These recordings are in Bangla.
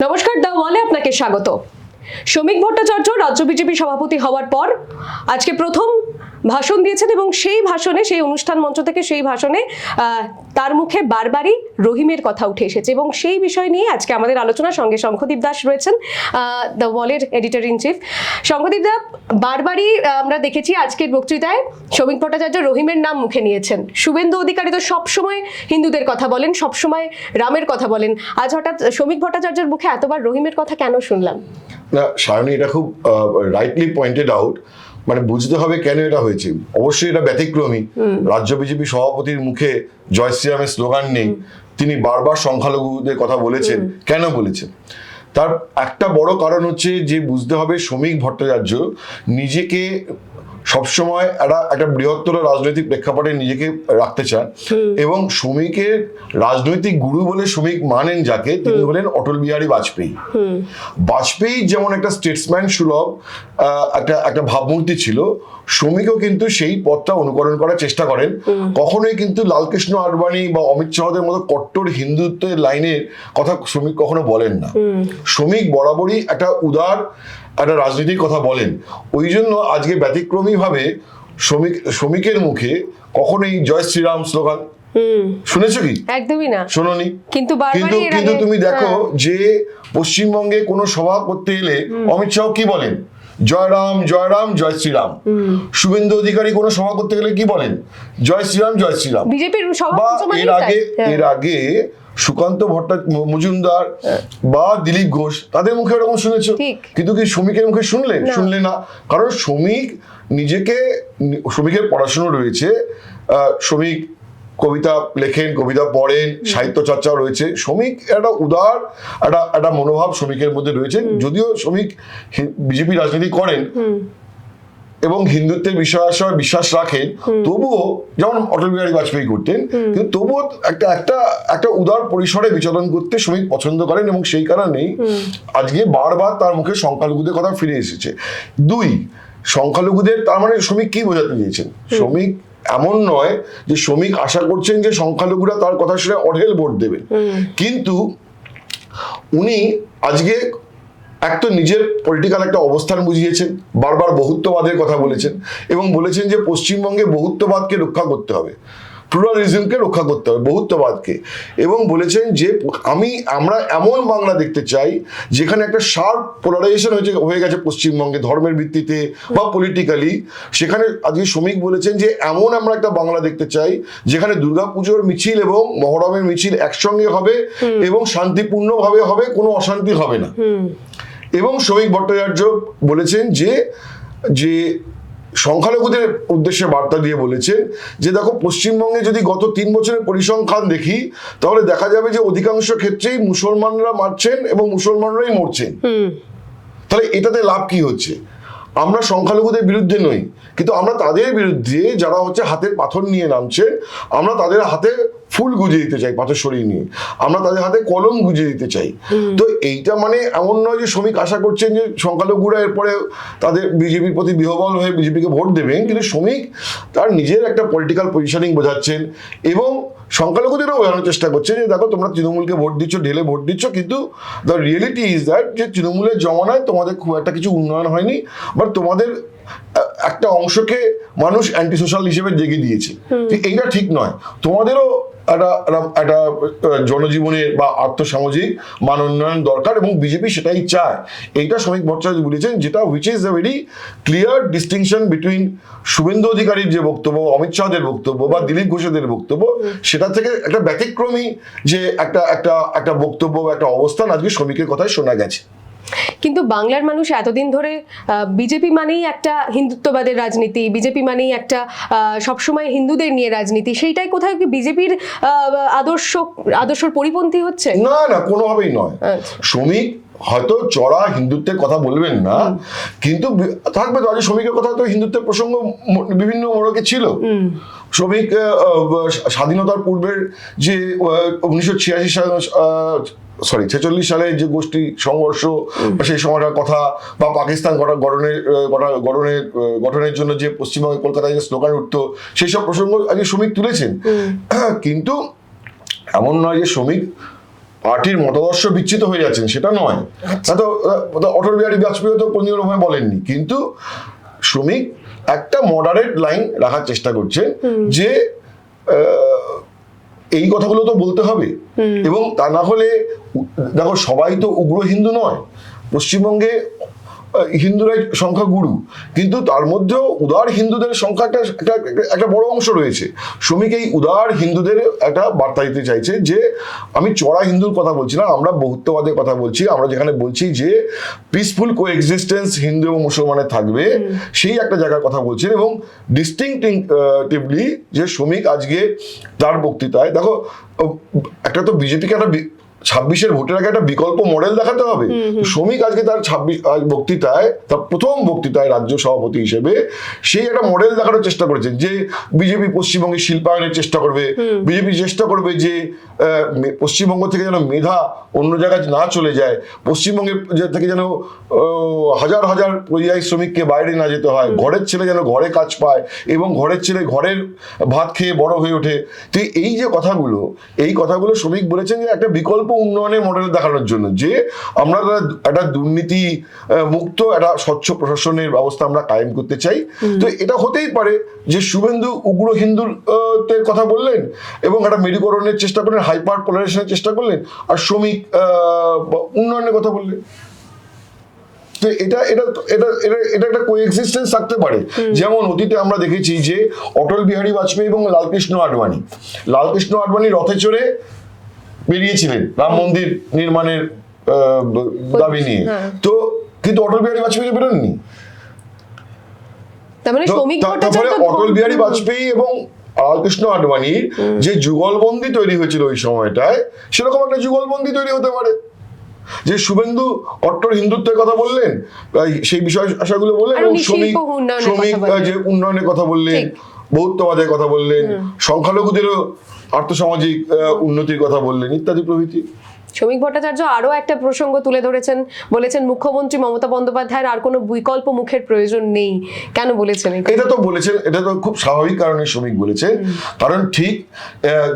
নমস্কার দা ওয়ালে আপনাকে স্বাগত। শ্রমিক ভট্টাচার্য রাজ্য বিজেপি সভাপতি হওয়ার পর আজকে প্রথম ভাষণ দিয়েছেন এবং সেই ভাষণে, সেই অনুষ্ঠান মঞ্চ থেকে সেই ভাষণে তার মুখে বারবারই রহিমের কথা উঠে এসেছে এবং সেই বিষয় নিয়ে আজকে আমাদের আলোচনার সঙ্গে শঙ্খদীপ দাস রয়েছেন দ্য ওয়ালের editor in chief Shankhadeep da, বারবারই আমরা দেখেছি আজকের বক্তৃতায় শ্রমিক ভট্টাচার্য রহিমের নাম মুখে নিয়েছেন। শুভেন্দু অধিকারী তো সবসময় হিন্দুদের কথা বলেন, সবসময় রামের কথা বলেন। আজ হঠাৎ শ্রমিক ভট্টাচার্যের মুখে এতবার রহিমের কথা কেন শুনলাম? না, সায়নী, এটা খুব রাইটলি পয়েন্টেড আউট মানে বুঝতে হবে কেন এটা হয়েছে। অবশ্যই এটা ব্যতিক্রমী। রাজ্য বিজেপি সভাপতির মুখে জয় শ্রীরামের স্লোগান নেই। তিনি বারবার সংখ্যালঘুদের কথা বলেছেন। কেন বলেছেন? তার একটা বড় কারণ হচ্ছে যে বুঝতে হবে শ্রমিক ভট্টাচার্য নিজেকে সবসময় একটা একটা বৃহত্তর রাজনৈতিক প্রেক্ষাপটে নিজেকে রাখতে চান। এবং শ্রমিকের রাজনৈতিক গুরু বলে শ্রমিক মানেন যাকে তিনি হলেন অটল বিহারী বাজপেয়ী। বাজপেয়ী যেমন একটা স্টেটসম্যান সুলভ একটা একটা ভাবমূর্তি ছিল শ্রমিকও কিন্তু সেই পথটা অনুকরণ করার চেষ্টা করেন। কখনোই কিন্তু লালকৃষ্ণ আডবাণী বা অমিত শাহদের মতো কট্টর হিন্দুত্বের লাইনের কথা শ্রমিক কখনো বলেন না। শ্রমিক বরাবরই একটা উদার একটা রাজনীতির কথা বলেন ওই জন্য আজকে ব্যতিক্রমী ভাবে শ্রমিক শ্রমিকের মুখে কখনোই জয় শ্রীরাম স্লোগান। শুনেছো কি? একদমই না। শোনোনি? কিন্তু কিন্তু কিন্তু তুমি দেখো হ্যাঁ। যে পশ্চিমবঙ্গে কোনো সভা করতে এলে অমিত শাহ কি বলেন? জয় রাম জয় রাম জয় শ্রীরাম। শুভেন্দু অধিকারী কোনো সভা করতে গেলে কি বলেন? জয় শ্রীরাম জয় শ্রীরাম। বিজেপির বা এর আগে হ্যাঁ। এর আগে সুকান্ত ভট্টা মজুমদার বা দিলীপ ঘোষ তাদের মুখে ওরকম শুনেছো? কিন্তু কি শ্রমিকের মুখে শুনলে? শুনলে না। কারণ শ্রমিক নিজেকে শ্রমিকের পড়াশুনো রয়েছে শ্রমিক কবিতা লেখেন কবিতা পড়েন সাহিত্য চর্চাও রয়েছে। শ্রমিক একটা উদার একটা একটা মনোভাব শ্রমিকের মধ্যে রয়েছে। যদিও শ্রমিক বিজেপি রাজনীতি করেন এবং হিন্দুত্বের বিশ্বাস বিশ্বাস রাখেন তবুও যেমন অটল বিহারী বাজপেয়ী করতেন কিন্তু তবুও একটা একটা একটা উদার পরিসরে বিচরণ করতে শ্রমিক পছন্দ করেন এবং সেই কারণেই আজকে বারবার তার মুখে সংখ্যালঘুদের কথা ফিরে এসেছে। দুই সংখ্যালঘুদের তার মানে শ্রমিক কি বোঝাতে চেয়েছেন? শ্রমিক এমন নয় যে শ্রমিক আশা করছেন যে সংখ্যালঘুরা তার কথা শুনে অঢেল ভোট দেবেন। কিন্তু উনি আজকে এক তো নিজের পলিটিক্যাল একটা অবস্থান বুঝিয়েছেন বারবার বহুত্ববাদের কথা বলেছেন এবং বলেছেন যে পশ্চিমবঙ্গে বহুত্ববাদকে রক্ষা করতে হবে প্লুরালিজমকে রক্ষা করতে হবে বহুত্ববাদকে এবং বলেছেন যে আমি আমরা এমন বাংলা দেখতে চাই যেখানে একটা শার্প পোলারাইজেশন হয়েছে হয়ে গেছে পশ্চিমবঙ্গে ধর্মের ভিত্তিতে বা পলিটিক্যালি সেখানে আজকে শ্রমিক বলেছেন যে এমন আমরা একটা বাংলা দেখতে চাই যেখানে দুর্গাপুজোর মিছিল এবং মহরমের মিছিল একসঙ্গে হবে এবং শান্তিপূর্ণভাবে হবে কোনো অশান্তি হবে না। এবং শ্রমিক ভট্টাচার্য বলেছেন যে যে সংখ্যালঘুদের উদ্দেশ্যে বার্তা দিয়ে বলেছেন যে দেখো পশ্চিমবঙ্গে যদি গত তিন বছরের পরিসংখ্যান দেখি তাহলে দেখা যাবে যে অধিকাংশ ক্ষেত্রেই মুসলমানরা মারছেন এবং মুসলমানরাই মরছেন। তাহলে এটাতে লাভ কি হচ্ছে? আমরা সংখ্যালঘুদের বিরুদ্ধে নই কিন্তু আমরা তাদের বিরুদ্ধে যারা হচ্ছে হাতের পাথর নিয়ে নামছেন আমরা তাদের হাতে ফুল গুজে দিতে চাই পাথর সরিয়ে নিয়ে। আমরা তাদের হাতে কলম গুজে দিতে চাই। তো এইটা মানে এমন নয় যে শ্রমিক আশা করছেন যে সংখ্যালঘুরা এরপরে তাদের বিজেপির প্রতি বিহবল হয়ে বিজেপিকে ভোট দেবেন কিন্তু শ্রমিক তার নিজের একটা পলিটিক্যাল পজিশনিং বোঝাচ্ছেন এবং সংখ্যালঘুদেরও বোঝানোর চেষ্টা করছে যে দেখো তোমরা তৃণমূলকে ভোট দিচ্ছ ঢেলে ভোট দিচ্ছ কিন্তু দ্য রিয়েলিটি ইজ দ্যাট যে তৃণমূলের জমানায় তোমাদের খুব একটা কিছু উন্নয়ন হয়নি বাট তোমাদের একটা অংশকে মানুষ অ্যান্টি সোশ্যাল হিসেবে জেগে দিয়েছে। এইটা ঠিক নয়। তোমাদেরও একটা একটা- জনজীবনের বা আর্থসামাজিক মান উন্নয়ন দরকার এবং বিজেপি সেটাই চায়। এইটা শ্রমিক ভট্টাচার্য বলেছেন যেটা which is a very clear distinction between Suvendu অধিকারীর যে বক্তব্য অমিত শাহদের বক্তব্য বা দিলীপ ঘোষেদের বক্তব্য সেটা থেকে একটা ব্যতিক্রমী যে একটা একটা একটা বক্তব্য বা একটা অবস্থান আজকে শ্রমিকের কথায় শোনা গেছে। কিন্তু বাংলার মানুষ এতদিন ধরে বিজেপি মানেই একটা হিন্দুত্ববাদের রাজনীতি বিজেপি মানেই একটা সবসময় হিন্দুদের নিয়ে রাজনীতি। সেইটাই কোথাও কি বিজেপির আদর্শ আদর্শর পরিপন্থী হচ্ছে? না না কোনোভাবেই নয়। আচ্ছা। শ্রমিক হয়তো চড়া হিন্দুত্বের কথা বলবেন না কিন্তু থাকবে তো আজ শ্রমিকের কথা তো হিন্দুত্বের প্রসঙ্গ বিভিন্ন মোড়কে ছিল। শ্রমিক স্বাধীনতার পূর্বের যে উনিশশো ছিয়াশি সাল সরি ছেচল্লিশ সালে যে গোষ্ঠী সংঘর্ষ বা সেই সময়টার কথা বা পাকিস্তান গঠন- গঠনের গঠনের গঠনের জন্য যে পশ্চিমবঙ্গে কলকাতায় যে স্লোগান উঠতো সেই সব প্রসঙ্গ আজকে শ্রমিক তুলেছেন। কিন্তু এমন নয় যে শ্রমিক পার্টির মতাদর্শ বিচ্ছিত হয়ে যাচ্ছেন সেটা নয়। আচ্ছা। তো অটল বিহারী বাজপেয়ী তো কোনো রকমভাবে বলেননি। কিন্তু শ্রমিক একটা মডারেট লাইন রাখার চেষ্টা করছে যে আহ, এই কথাগুলো তো বলতে হবে। এবং তা না হলে দেখো সবাই তো উগ্র হিন্দু নয়। পশ্চিমবঙ্গে হিন্দুরাই সংখ্যা গুরু কিন্তু তার মধ্যেও উদার হিন্দুদের সংখ্যাটা একটা একটা- বড় অংশ রয়েছে। শ্রমিক এই উদার হিন্দুদের একটা বার্তা দিতে চাইছে যে আমি চড়া হিন্দুর কথা বলছি না আমরা বহুত্ববাদের কথা বলছি আমরা যেখানে বলছি যে পিসফুল কো এক্সিস্টেন্স হিন্দু এবং মুসলমানের থাকবে সেই একটা জায়গার কথা বলছেন এবং ডিস্টিংটিভলি যে শ্রমিক আজকে তার বক্তৃতায় দেখো একটা তো বিজেপিকে একটা ছাব্বিশের ভোটের আগে একটা বিকল্প মডেল দেখাতে হবে। শ্রমিক আজকে তার ছাব্বিশ বক্তৃতায় তার প্রথম বক্তৃতায় রাজ্য সভাপতি হিসেবে সেই একটা মডেল দেখানোর চেষ্টা করেছেন যে বিজেপি পশ্চিমবঙ্গে শিল্পায়নের চেষ্টা করবে। বিজেপি চেষ্টা করবে যে পশ্চিমবঙ্গ থেকে যেন মেধা অন্য জায়গায় না চলে যায় পশ্চিমবঙ্গে থেকে যেন হাজার হাজার পরিযায়ী শ্রমিককে বাইরে না যেতে হয় ঘরের ছেলে যেন ঘরে কাজ পায় এবং ঘরের ছেলে ঘরের ভাত খেয়ে বড় হয়ে ওঠে। তো এই যে কথাগুলো এই কথাগুলো শ্রমিক বলেছেন যে একটা বিকল্প উন্নয়নের মডেল দেখানোর জন্য যে আমরা একটা- দুর্নীতি মুক্ত একটা স্বচ্ছ প্রশাসনের ব্যবস্থা আমরা কায়েম করতে চাই। তো এটা হতেই পারে যে শুভেন্দু উগ্র হিন্দুর কথা বললেন এবং একটা মেরুকরণের চেষ্টা করলেন হাইপার পোলারাইজেশনের চেষ্টা করলেন আর শ্রমিক উন্নয়নের কথা বললেন। তো এটা এটা এটা এটা এটা একটা কোএক্সিস্টেন্স থাকতে পারে। যেমন অতীতে আমরা দেখেছি যে অটল বিহারী বাজপেয়ী এবং লালকৃষ্ণ আডবাণী। লালকৃষ্ণ আডবাণী রথে চড়ে বেরিয়েছিলেন রাম মন্দির নির্মাণের দাবি নিয়ে হ্যাঁ। তো কিন্তু অটল বিহারী বাজপেয়ী বেরোননি তার মানে তারপরে অটল বিহারী বাজপেয়ী এবং লালকৃষ্ণ আডবাণীর যে যুগলবন্দি তৈরি হয়েছিল ওই সময়টায় সেরকম একটা যুগলবন্দি তৈরি হতে পারে যে শুভেন্দু কট্টর হিন্দুত্বের কথা বললেন সেই বিষয় আশাগুলো বললেন এবং শ্রমিক শ্রমিক। যে উন্নয়নের কথা বললেন। বহুত্ববাদের কথা বললেন সংখ্যালঘুদেরও আর্থসামাজিক আহ, উন্নতির কথা বললেন ইত্যাদি প্রভৃতি। শ্রমিক ভট্টাচার্য আরও একটা প্রসঙ্গ তুলে ধরেছেন বলেছেন মুখ্যমন্ত্রী মমতা বন্দ্যোপাধ্যায়ের আর কোনো বিকল্প মুখের প্রয়োজন নেই। কেন বলেছেন এটা তো বলেছেন এটা তো খুব স্বাভাবিক কারণে শ্রমিক বলেছেন কারণ ঠিক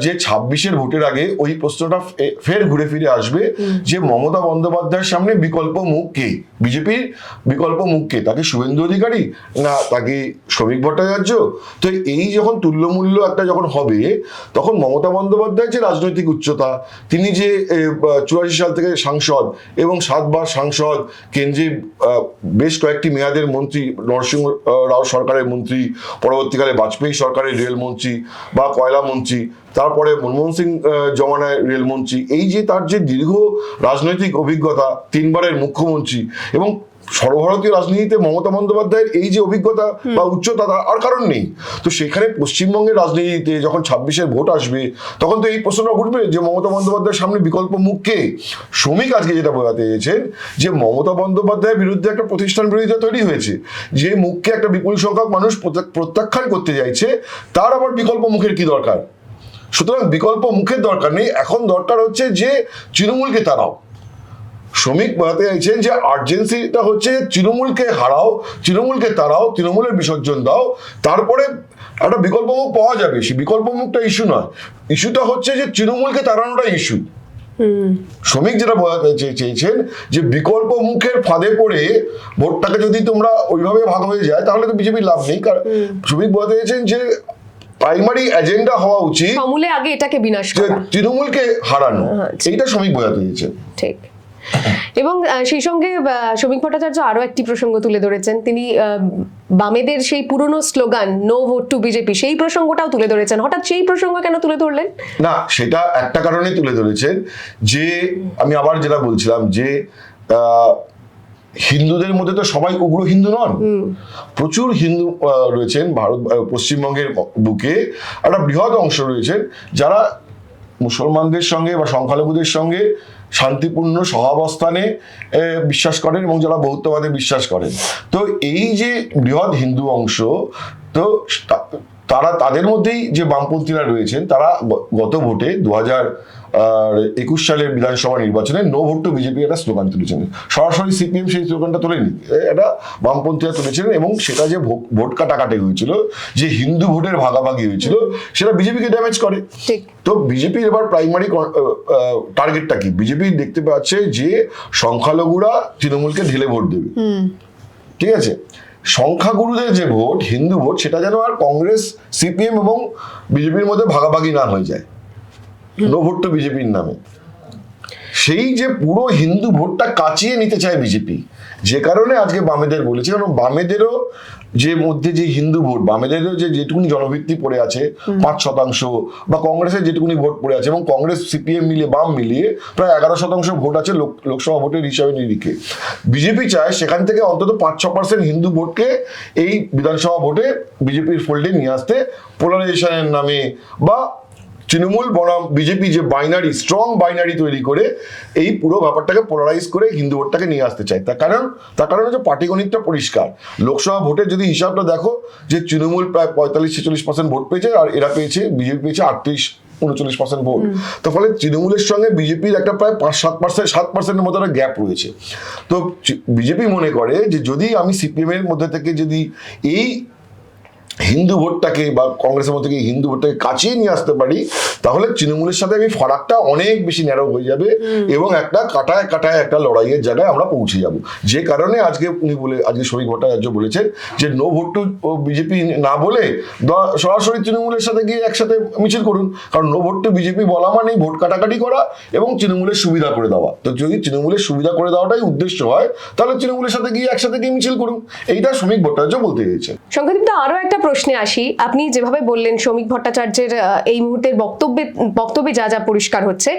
যে ছাব্বিশের ভোটের আগে ওই প্রশ্নটা ফের ঘুরে ফিরে আসবে যে মমতা বন্দ্যোপাধ্যায়ের সামনে বিকল্প মুখ কে? বিজেপির বিকল্প মুখ কে? তাকে শুভেন্দু অধিকারী না তাকে শ্রমিক ভট্টাচার্য? তো এই যখন তুল্যমূল্য একটা যখন হবে তখন মমতা বন্দ্যোপাধ্যায়ের যে রাজনৈতিক উচ্চতা তিনি যে চুরাশি সাল থেকে সাংসদ এবং সাতবার সাংসদ কেন্দ্রে বেশ কয়েকটি মেয়াদের মন্ত্রী, নরসিংহ রাও সরকারের মন্ত্রী, পরবর্তীকালে বাজপেয়ী সরকারের রেলমন্ত্রী বা কয়লা মন্ত্রী, তারপরে মনমোহন সিং জমানায় রেলমন্ত্রী এই যে তার যে দীর্ঘ রাজনৈতিক অভিজ্ঞতা, তিনবারের মুখ্যমন্ত্রী এবং সর্বভারতীয় রাজনীতিতে মমতা বন্দ্যোপাধ্যায়ের এই যে অভিজ্ঞতা বা উচ্চতা আর কারণ নেই। তো সেখানে পশ্চিমবঙ্গের রাজনীতিতে যখন ছাব্বিশের ভোট আসবে তখন তো এই প্রশ্নটা উঠবে যে মমতা বন্দ্যোপাধ্যায়ের সামনে বিকল্প মুখকে শ্রমিক আজকে যেটা বোঝাতে চেয়েছেন যে মমতা বন্দ্যোপাধ্যায়ের বিরুদ্ধে একটা প্রতিষ্ঠান বিরোধিতা তৈরি হয়েছে। যে মুখকে একটা বিপুল সংখ্যক মানুষ প্রত্যা- প্রত্যাখ্যান করতে চাইছে তার আবার বিকল্প মুখের কি দরকার? সুতরাং বিকল্প মুখের দরকার নেই। এখন দরকার হচ্ছে যে তৃণমূলকে তারাও শ্রমিক বোঝাতে চাইছেন যে আর্জেন্সিটা হচ্ছে তৃণমূলকে হারাও তৃণমূলকে তাড়াও তৃণমূলের বিসর্জন দাও। তারপরে একটা বিকল্প মুখ পাওয়া যাবে। সেই বিকল্প মুখটা ইস্যু নয় ইস্যুটা হচ্ছে যে তৃণমূলকে তাড়ানোটা ইস্যু শ্রমিক যেটা বোঝাতে চেয়েছেন যে বিকল্প মুখের ফাঁদে পড়ে ভোটটাকে যদি তোমরা ওইভাবে ভাগ হয়ে যায় তাহলে তো বিজেপির লাভ নেই। কারণ শ্রমিক বোঝাতে চেয়েছেন যে প্রাইমারি এজেন্ডা হওয়া উচিত আগে এটাকে বিনাশ তৃণমূলকে হারানো। আচ্ছা। এইটা শ্রমিক বোঝাতে চেয়েছেন ঠিক। এবং সেই সঙ্গে শ্রমিক ভট্টাচার্য আরও একটি প্রসঙ্গ তুলে ধরেছেন। তিনি বামেদের সেই পুরনো slogan no vote to BJP সেই প্রসঙ্গটাও তুলে ধরেছেন। হঠাৎ সেই প্রসঙ্গ কেন তুলে ধরলেন? না সেটা একটা কারণে তুলে ধরেছেন যে আমি আবার যেটা বলছিলাম যে আহ, হিন্দুদের মধ্যে তো সবাই উগ্র হিন্দু নন। প্রচুর হিন্দু রয়েছেন ভারত পশ্চিমবঙ্গের বুকে। একটা বৃহৎ অংশ রয়েছেন যারা মুসলমানদের সঙ্গে বা সংখ্যালঘুদের সঙ্গে শান্তিপূর্ণ সহাবস্থানে বিশ্বাস করেন এবং যারা বৌদ্ধবাদে বিশ্বাস করেন। তো এই যে বৃহৎ হিন্দু অংশ, তো তা- তারা তাদের মধ্যেই যে বামপন্থীরা রয়েছেন তারা গত ভোটে দু হাজার একুশ সালের বিধানসভা নির্বাচনে নো ভোট টু বিজেপি একটা স্লোগান তুলেছেন। সরাসরি সিপিএম সেই স্লোগানটা তোলেনি। এটা বামপন্থীরা তুলেছিলেন এবং সেটা যে ভোট কাটাকাটি হয়েছিল যে হিন্দু ভোটের ভাগাভাগি হয়েছিল সেটা বিজেপিকে ড্যামেজ করে। তো বিজেপির এবার প্রাইমারি টার্গেটটা কি? বিজেপি দেখতে পাচ্ছে যে সংখ্যালঘুরা তৃণমূলকে ঢেলে ভোট দেবে। ঠিক আছে? সংখ্যাগুরুদের যে ভোট হিন্দু ভোট সেটা যেন আর কংগ্রেস সিপিএম এবং বিজেপির মধ্যে ভাগাভাগি না হয়ে যায়। নো ভোট তো বিজেপির নামে। সেই যে পুরো হিন্দু ভোটটা কাচিয়ে নিতে চায় বিজেপি যে কারণে আজকে বামেদের বলেছে কারণ বামেদেরও যে মধ্যে যে হিন্দু ভোট বামেদেরও যে যেটুকুনি জনভিত্তি পড়ে আছে পাঁচ শতাংশ বা কংগ্রেসের যেটুকুনি ভোট পড়ে আছে এবং কংগ্রেস সিপিএম মিলিয়ে বাম মিলিয়ে প্রায় এগারো শতাংশ ভোট আছে লোক- লোকসভা ভোটের হিসাবে নিরিখে। বিজেপি চায় সেখান থেকে অন্তত পাঁচ ছ পার্সেন্ট হিন্দু ভোটকে এই বিধানসভা ভোটে বিজেপির ফোল্ডে নিয়ে আসতে পোলারাইজেশনের নামে বা তৃণমূল বনাম বিজেপি যে বাইনারি স্ট্রং বাইনারি তৈরি করে এই পুরো ব্যাপারটাকে পোলারাইজ করে হিন্দু ভোটটাকে নিয়ে আসতে চায়। তার কারণ তার কারণ হচ্ছে পাটিগণিতটা পরিষ্কার। লোকসভা ভোটের যদি হিসাবটা দেখো যে তৃণমূল প্রায় পঁয়তাল্লিশ ছেচল্লিশ পার্সেন্ট ভোট পেয়েছে আর এরা পেয়েছে বিজেপি পেয়েছে আটত্রিশ উনচল্লিশ পার্সেন্ট ভোট। তো ফলে তৃণমূলের সঙ্গে বিজেপির একটা প্রায় পাঁচ সাত পার্সেন্ট সাত পার্সেন্টের মতো একটা গ্যাপ রয়েছে। তো বিজেপি মনে করে যে যদি আমি সিপিএমের মধ্যে থেকে যদি এই হিন্দু ভোটটাকে বা কংগ্রেসের মধ্যে হিন্দু ভোটটাকে কাছিয়ে নিয়ে আসতে পারি তাহলে তৃণমূলের সাথে আমি ফারাকটা অনেক বেশি ন্যারো হয়ে যাবে এবং একটা কাটায় কাটায় একটা লড়াইয়ের জায়গায় আমরা পৌঁছে যাব। যে কারণে আজকে উনি বলে আজকে শ্রমিক ভট্টাচার্য বলেছেন যে নো ভোট টু বিজেপি না বলে সরাসরি তৃণমূলের সাথে গিয়ে একসাথে মিছিল করুন। কারণ নো ভোট টু বিজেপি বলা মানে ভোট কাটাকাটি করা এবং তৃণমূলের সুবিধা করে দেওয়া। তো যদি তৃণমূলের সুবিধা করে দেওয়াটাই উদ্দেশ্য হয় তাহলে তৃণমূলের সাথে গিয়ে একসাথে গিয়ে মিছিল করুন। এইটা শ্রমিক ভট্টাচার্য বলতে চেয়েছেন। সংখ্যাদীপ্তা আরও একটা প্রশ্নে আসি, আপনি যেভাবে বললেন শ্রমিক ভট্টাচার্যের এই মুহূর্তের বক্তব্যে বক্তব্যে যা যা পরিষ্কার হচ্ছে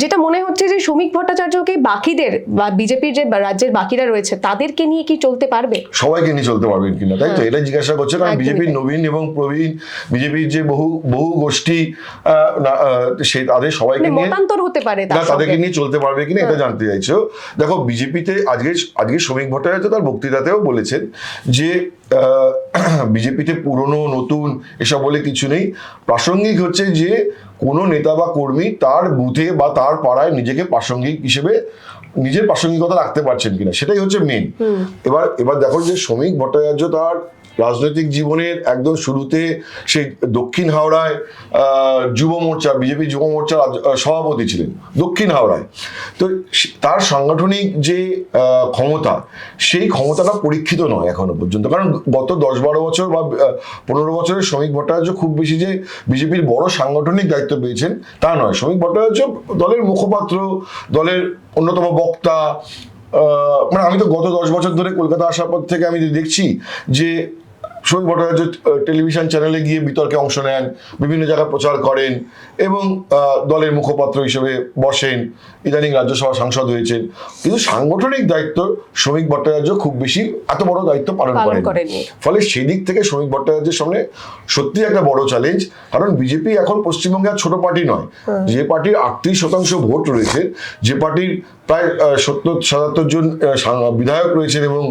যেটা মনে হচ্ছে যে শ্রমিক ভট্টাচার্যকে বাকিদের বা বিজেপির যে রাজ্যের বাকিরা রয়েছে তাদেরকে নিয়ে কি চলতে পারবে? সবাইকে নিয়ে চলতে পারবেন কিনা? তাই তো এটা জিজ্ঞাসা করছে কারণ বিজেপির নবীন এবং প্রবীণ বিজেপির যে বহু বহু গোষ্ঠী সে তাদের সবাইকে মানে নিয়ে মতান্তর হতে পারে না তাদেরকে নিয়ে চলতে পারবে কিনা এটা জানতে চাইছো। দেখো বিজেপিতে আজকে আজকে শ্রমিক ভট্টাচার্য তার বক্তৃতাতেও বলেছেন যে বিজেপিতে পুরনো নতুন এসব বলে কিছু নেই। প্রাসঙ্গিক হচ্ছে যে কোনো নেতা বা কর্মী তার বুথে বা তার পাড়ায় নিজেকে প্রাসঙ্গিক হিসেবে নিজের প্রাসঙ্গিকতা রাখতে পারছেন কিনা সেটাই হচ্ছে মেন এবার এবার দেখো যে শ্রমিক ভট্টাচার্য তার রাজনৈতিক জীবনের একদম শুরুতে সেই দক্ষিণ হাওড়ায় যুব মোর্চা, বিজেপি যুব মোর্চার সভাপতি ছিলেন, দক্ষিণ হাওড়ায়। তো তার সাংগঠনিক যে ক্ষমতা, সেই ক্ষমতাটা পরীক্ষিত নয় এখনও পর্যন্ত। কারণ গত দশ বারো বছর বা পনেরো বছরের শ্রমিক ভট্টাচার্য খুব বেশি যে বিজেপির বড় সাংগঠনিক দায়িত্ব পেয়েছেন, তা নয়। শ্রমিক ভট্টাচার্য দলের মুখপাত্র, দলের অন্যতম বক্তা মানে আমি তো গত দশ বছর ধরে কলকাতা আসার পর থেকে আমি দেখছি যে শ্রমিক ভট্টাচার্য টেলিভিশন চ্যানেলে গিয়ে বিতর্কে অংশ নেন বিভিন্ন জায়গায় প্রচার করেন এবং দলের মুখপাত্র হিসেবে বসেন ইদানিং রাজ্যসভা সাংসদ হয়েছেন। কিন্তু সাংগঠনিক দায়িত্ব শ্রমিক ভট্টাচার্য খুব বেশি এত বড় দায়িত্ব পালন পালন করেন ফলে সেই দিক থেকে শ্রমিক ভট্টাচার্যের সামনে সত্যি একটা বড় চ্যালেঞ্জ কারণ বিজেপি এখন পশ্চিমবঙ্গে আর ছোট পার্টি নয়। যে পার্টির আটত্রিশ শতাংশ ভোট রয়েছে যে পার্টির প্রায় সত্তর সাতাত্তর জন বিধায়ক রয়েছেন এবং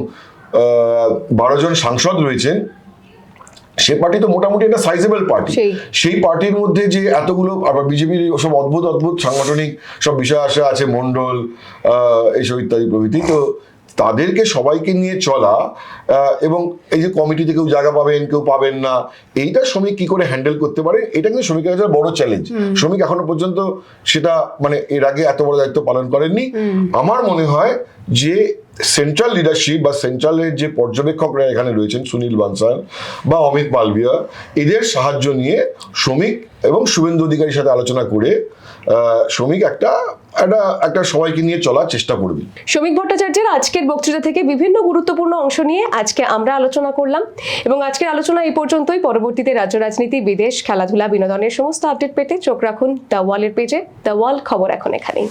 বারো জন সাংসদ রয়েছেন সে পার্টি তো মোটামুটি একটা সাইজেবল পার্টি সেই। পার্টির মধ্যে যে এতগুলো আবার বিজেপির সব অদ্ভুত অদ্ভুত সাংগঠনিক সব বিষয় আসা আছে মন্ডল আহ, এইসব ইত্যাদি প্রভৃতি তো তাদেরকে সবাইকে নিয়ে চলা এবং এই যে কমিটিতে কেউ জায়গা পাবেন কেউ পাবেন না এইটা শ্রমিক কি করে হ্যান্ডেল করতে পারে? এটা কিন্তু শ্রমিকের কাছে বড় চ্যালেঞ্জ শ্রমিক এখনও পর্যন্ত সেটা মানে এর আগে এত বড় দায়িত্ব পালন করেননি। আমার মনে হয় যে সেন্ট্রাল লিডারশিপ বা সেন্ট্রালের যে পর্যবেক্ষকরা এখানে রয়েছেন সুনীল বানসাল বা অমিত মালভিয়া এদের সাহায্য নিয়ে শ্রমিক এবং শুভেন্দু অধিকারীর সাথে আলোচনা করে আহ, শ্রমিক একটা একটা একটা সবাইকে নিয়ে চলার চেষ্টা করবি। শ্রমিক ভট্টাচার্যের আজকের বক্তৃতা থেকে বিভিন্ন গুরুত্বপূর্ণ অংশ নিয়ে আজকে আমরা আলোচনা করলাম এবং আজকের আলোচনা এই পর্যন্তই। পরবর্তীতে রাজ্য রাজনীতি, বিদেশ, খেলাধুলা, বিনোদনের সমস্ত আপডেট পেতে চোখ রাখুন দ্য ওয়ালের পেজে। দ্য ওয়াল খবর এখন এখানেই।